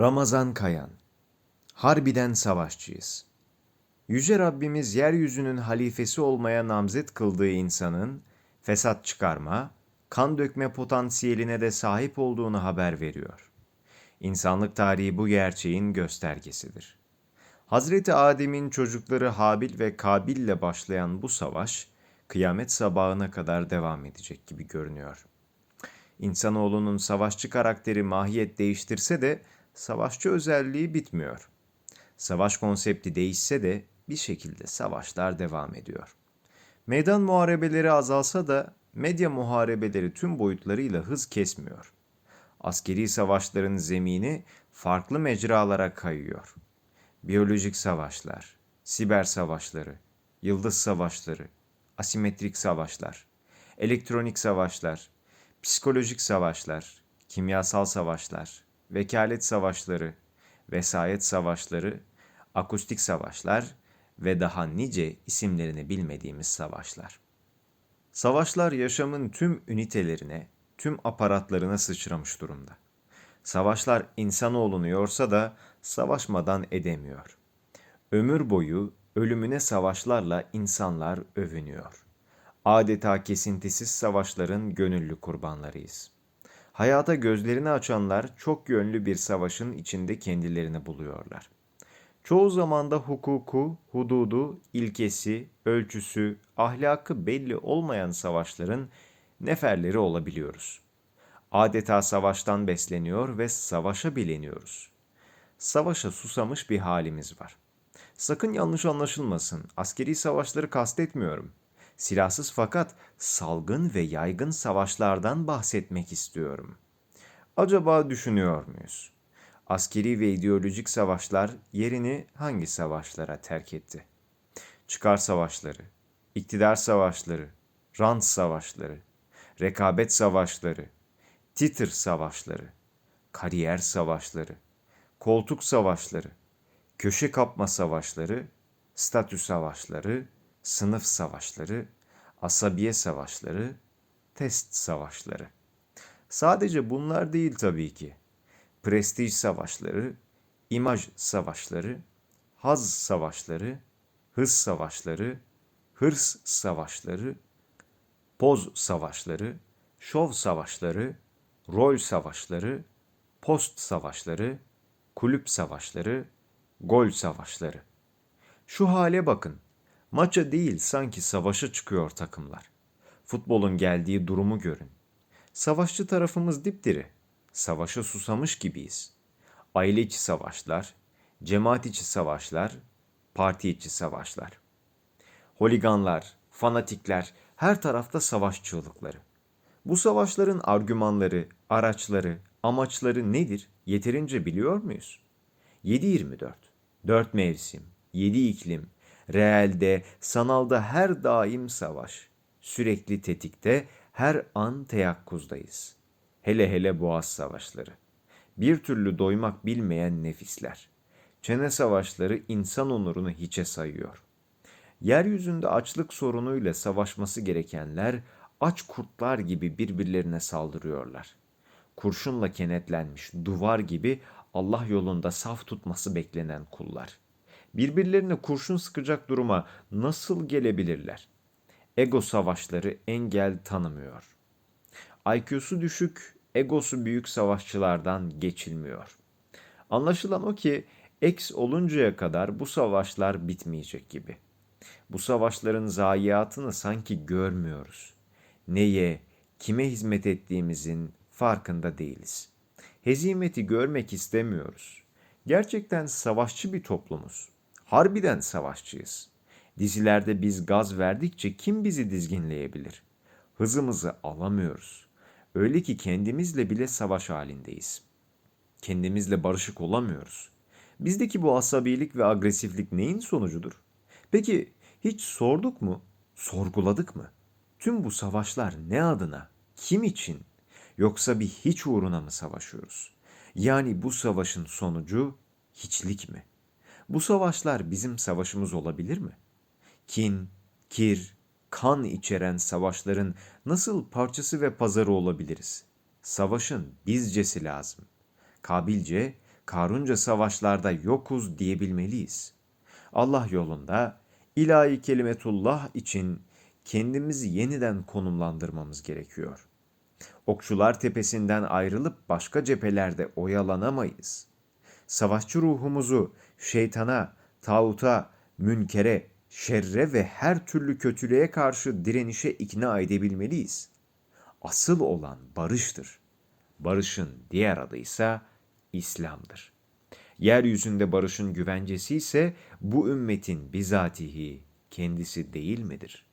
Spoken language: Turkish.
Ramazan Kayan Harbiden savaşçıyız. Yüce Rabbimiz yeryüzünün halifesi olmaya namzet kıldığı insanın fesat çıkarma, kan dökme potansiyeline de sahip olduğunu haber veriyor. İnsanlık tarihi bu gerçeğin göstergesidir. Hazreti Adem'in çocukları Habil ve Kabil ile başlayan bu savaş, kıyamet sabahına kadar devam edecek gibi görünüyor. İnsanoğlunun savaşçı karakteri mahiyet değiştirse de savaşçı özelliği bitmiyor. Savaş konsepti değişse de bir şekilde savaşlar devam ediyor. Meydan muharebeleri azalsa da medya muharebeleri tüm boyutlarıyla hız kesmiyor. Askeri savaşların zemini farklı mecralara kayıyor. Biyolojik savaşlar, siber savaşları, yıldız savaşları, asimetrik savaşlar, elektronik savaşlar, psikolojik savaşlar, kimyasal savaşlar, vekalet savaşları, vesayet savaşları, akustik savaşlar ve daha nice isimlerini bilmediğimiz savaşlar. Savaşlar yaşamın tüm ünitelerine, tüm aparatlarına sıçramış durumda. Savaşlar insanoğlunu yorsa da savaşmadan edemiyor. Ömür boyu ölümüne savaşlarla insanlar övünüyor. Adeta kesintisiz savaşların gönüllü kurbanlarıyız. Hayata gözlerini açanlar çok yönlü bir savaşın içinde kendilerini buluyorlar. Çoğu zamanda hukuku, hududu, ilkesi, ölçüsü, ahlakı belli olmayan savaşların neferleri olabiliyoruz. Adeta savaştan besleniyor ve savaşa bileniyoruz. Savaşa susamış bir halimiz var. Sakın yanlış anlaşılmasın, askeri savaşları kastetmiyorum. Silahsız fakat salgın ve yaygın savaşlardan bahsetmek istiyorum. Acaba düşünüyor muyuz? Askeri ve ideolojik savaşlar yerini hangi savaşlara terk etti? Çıkar savaşları, iktidar savaşları, rant savaşları, rekabet savaşları, titr savaşları, kariyer savaşları, koltuk savaşları, köşe kapma savaşları, statü savaşları, sınıf savaşları, asabiye savaşları, test savaşları. Sadece bunlar değil tabii ki. Prestij savaşları, imaj savaşları, haz savaşları, hız savaşları, hırs savaşları, poz savaşları, şov savaşları, rol savaşları, post savaşları, kulüp savaşları, gol savaşları. Şu hale bakın. Maça değil sanki savaşa çıkıyor takımlar. Futbolun geldiği durumu görün. Savaşçı tarafımız dipdiri. Savaşa susamış gibiyiz. Aile içi savaşlar, cemaat içi savaşlar, parti içi savaşlar. Holiganlar, fanatikler, her tarafta savaş çığlıkları. Bu savaşların argümanları, araçları, amaçları nedir? Yeterince biliyor muyuz? 7-24, 4 mevsim, 7 iklim, reelde, sanalda her daim savaş. Sürekli tetikte, her an teyakkuzdayız. Hele hele boğaz savaşları. Bir türlü doymak bilmeyen nefisler. Çene savaşları insan onurunu hiçe sayıyor. Yeryüzünde açlık sorunuyla savaşması gerekenler aç kurtlar gibi birbirlerine saldırıyorlar. Kurşunla kenetlenmiş duvar gibi Allah yolunda saf tutması beklenen kullar. Birbirlerine kurşun sıkacak duruma nasıl gelebilirler? Ego savaşları engel tanımıyor. IQ'su düşük, egosu büyük savaşçılardan geçilmiyor. Anlaşılan o ki X oluncaya kadar bu savaşlar bitmeyecek gibi. Bu savaşların zayiatını sanki görmüyoruz. Neye, kime hizmet ettiğimizin farkında değiliz. Hezimeti görmek istemiyoruz. Gerçekten savaşçı bir toplumuz. Harbiden savaşçıyız. Dizilerde biz gaz verdikçe kim bizi dizginleyebilir? Hızımızı alamıyoruz. Öyle ki kendimizle bile savaş halindeyiz. Kendimizle barışık olamıyoruz. Bizdeki bu asabilik ve agresiflik neyin sonucudur? Peki hiç sorduk mu? Sorguladık mı? Tüm bu savaşlar ne adına? Kim için? Yoksa bir hiç uğruna mı savaşıyoruz? Yani bu savaşın sonucu hiçlik mi? Bu savaşlar bizim savaşımız olabilir mi? Kin, kir, kan içeren savaşların nasıl parçası ve pazarı olabiliriz? savaşın bizcesi lazım. Kabilce, Karunca savaşlarda yokuz diyebilmeliyiz. Allah yolunda ilahi kelimetullah için kendimizi yeniden konumlandırmamız gerekiyor. Okçular tepesinden ayrılıp başka cephelerde oyalanamayız. Savaşçı ruhumuzu şeytana, tağuta, münkere, şerre ve her türlü kötülüğe karşı direnişe ikna edebilmeliyiz. Asıl olan barıştır. Barışın diğer adı ise İslam'dır. Yeryüzünde barışın güvencesi ise bu ümmetin bizatihi kendisi değil midir?